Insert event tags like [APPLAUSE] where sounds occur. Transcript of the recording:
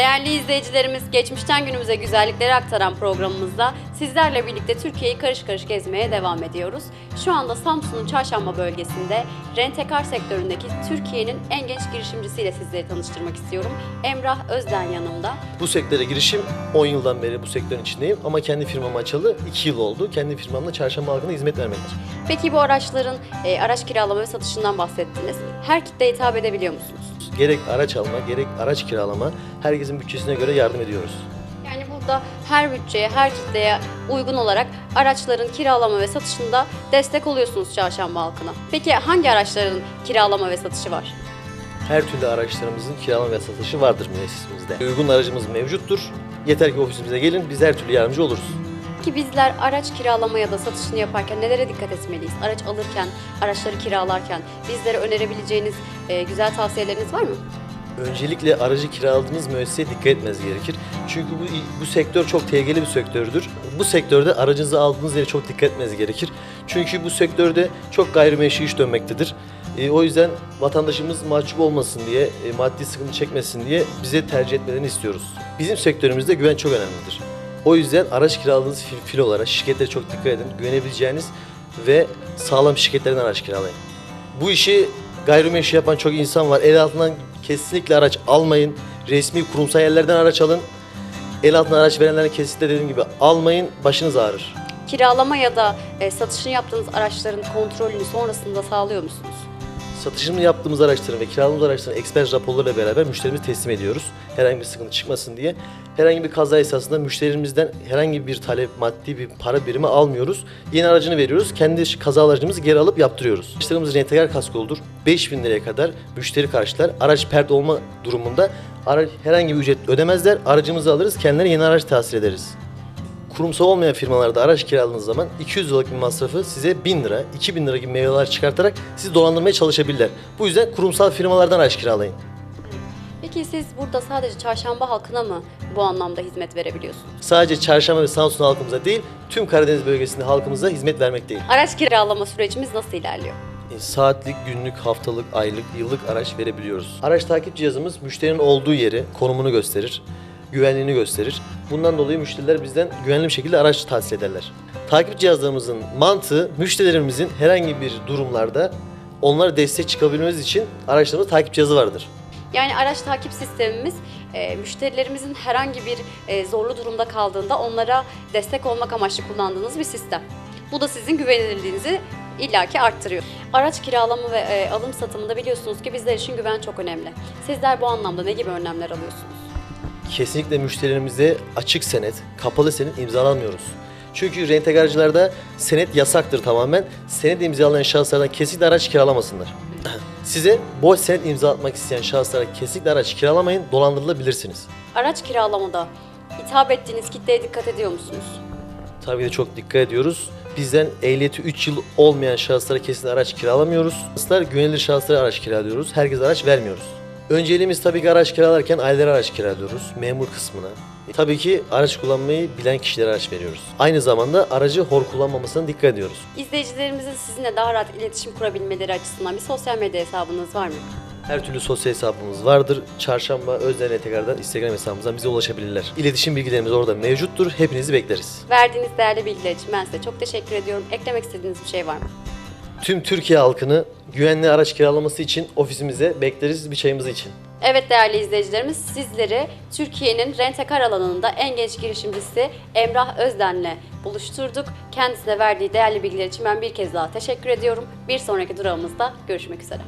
Değerli izleyicilerimiz, geçmişten günümüze güzellikleri aktaran programımızda sizlerle birlikte Türkiye'yi karış karış gezmeye devam ediyoruz. Şu anda Samsun'un Çarşamba bölgesinde rentekar sektöründeki Türkiye'nin en genç girişimcisiyle sizleri tanıştırmak istiyorum. Emrah Özden yanımda. Bu sektöre girişim 10 yıldan beri bu sektörün içindeyim ama kendi firmamı açalı 2 yıl oldu. Kendi firmamla çarşamba halkına hizmet vermektir. Peki bu araçların e, araç kiralama ve satışından bahsettiniz. Her kitleye hitap edebiliyor musunuz? Gerek araç alma, gerek araç kiralama herkesin bütçesine göre yardım ediyoruz. Yani burada her bütçeye, her kitleye uygun olarak araçların kiralama ve satışında destek oluyorsunuz çarşamba halkına. Peki hangi araçların kiralama ve satışı var? Her türlü araçlarımızın kiralama ve satışı vardır müessesemizde. Uygun aracımız mevcuttur. Yeter ki ofisimize gelin, biz her türlü yardımcı oluruz. Ki bizler araç kiralama ya da satışını yaparken nelere dikkat etmeliyiz? Araç alırken, araçları kiralarken bizlere önerebileceğiniz e, güzel tavsiyeleriniz var mı? Öncelikle aracı kiraladığınız müesseseye dikkat etmeniz gerekir. Çünkü bu, bu sektör çok tehlikeli bir sektördür. Bu sektörde aracınızı aldığınız yere çok dikkat etmeniz gerekir. Çünkü bu sektörde çok gayrimeşru iş dönmektedir. E, o yüzden vatandaşımız mahcup olmasın diye, e, maddi sıkıntı çekmesin diye bize tercih etmelerini istiyoruz. Bizim sektörümüzde güven çok önemlidir. O yüzden araç kiraladığınız fil, fil olarak şirketlere çok dikkat edin. Güvenebileceğiniz ve sağlam şirketlerden araç kiralayın. Bu işi gayrimeşru yapan çok insan var. El altından kesinlikle araç almayın. Resmi kurumsal yerlerden araç alın. El altına araç verenlerin kesinlikle dediğim gibi almayın. Başınız ağrır. Kiralama ya da e, satışını yaptığınız araçların kontrolünü sonrasında sağlıyor musunuz? Satışını yaptığımız araçların ve kiraladığımız araçların eksper raporlarıyla beraber müşterimize teslim ediyoruz. Herhangi bir sıkıntı çıkmasın diye. Herhangi bir kaza esasında müşterimizden herhangi bir talep, maddi bir para birimi almıyoruz. Yeni aracını veriyoruz. Kendi kaza aracımızı geri alıp yaptırıyoruz. Araçlarımız rentegar kaskoludur. 5000 liraya kadar müşteri karşılar. Araç pert olma durumunda herhangi bir ücret ödemezler. Aracımızı alırız, kendilerine yeni araç tahsil ederiz. Kurumsal olmayan firmalarda araç kiraladığınız zaman 200 liralık bir masrafı size 1000 lira, 2000 lira gibi meyveler çıkartarak sizi dolandırmaya çalışabilirler. Bu yüzden kurumsal firmalardan araç kiralayın. Peki siz burada sadece çarşamba halkına mı bu anlamda hizmet verebiliyorsunuz? Sadece Çarşamba ve Samsun halkımıza değil, tüm Karadeniz bölgesinde halkımıza hizmet vermekteyiz. Araç kiralama sürecimiz nasıl ilerliyor? E, Saatlik, günlük, haftalık, aylık, yıllık araç verebiliyoruz. Araç takip cihazımız müşterinin olduğu yeri, konumunu gösterir, güvenliğini gösterir. Bundan dolayı müşteriler bizden güvenli bir şekilde araç tahsil ederler. Takip cihazlarımızın mantığı müşterilerimizin herhangi bir durumlarda onlara destek çıkabilmemiz için araçlarımızda takip cihazı vardır. Yani araç takip sistemimiz e, müşterilerimizin herhangi bir e, zorlu durumda kaldığında onlara destek olmak amaçlı kullandığınız bir sistem. Bu da sizin güvenilirliğinizi illaki arttırıyor. Araç kiralama ve e, alım satımında biliyorsunuz ki bizler için güven çok önemli. Sizler bu anlamda ne gibi önlemler alıyorsunuz? Kesinlikle müşterilerimize açık senet, kapalı senet imzalamıyoruz. Çünkü rentekarcılarda senet yasaktır tamamen. Senet imzalayan şahıslardan kesinlikle araç kiralamasınlar. [CLEARS THROAT] Size boş senet imza atmak isteyen şahıslara kesinlikle araç kiralamayın, dolandırılabilirsiniz. Araç kiralamada hitap ettiğiniz kitleye dikkat ediyor musunuz? Tabii de çok dikkat ediyoruz. Bizden ehliyeti 3 yıl olmayan şahıslara kesinlikle araç kiralamıyoruz. Şahıslar güvenilir şahıslara araç kiralıyoruz. Herkese araç vermiyoruz. Önceliğimiz tabii ki araç kiralarken ailelere araç kiralıyoruz. Memur kısmına. E, tabii ki araç kullanmayı bilen kişilere araç veriyoruz. Aynı zamanda aracı hor kullanmamasına dikkat ediyoruz. İzleyicilerimizin sizinle daha rahat iletişim kurabilmeleri açısından bir sosyal medya hesabınız var mı? Her türlü sosyal hesabımız vardır. Çarşamba Özden tekrardan Instagram hesabımızdan bize ulaşabilirler. İletişim bilgilerimiz orada mevcuttur. Hepinizi bekleriz. Verdiğiniz değerli bilgiler için ben size çok teşekkür ediyorum. Eklemek istediğiniz bir şey var mı? Tüm Türkiye halkını güvenli araç kiralaması için ofisimize bekleriz bir çayımızı için. Evet değerli izleyicilerimiz sizleri Türkiye'nin rentekar alanında en genç girişimcisi Emrah Özden'le buluşturduk. Kendisine verdiği değerli bilgiler için ben bir kez daha teşekkür ediyorum. Bir sonraki durağımızda görüşmek üzere.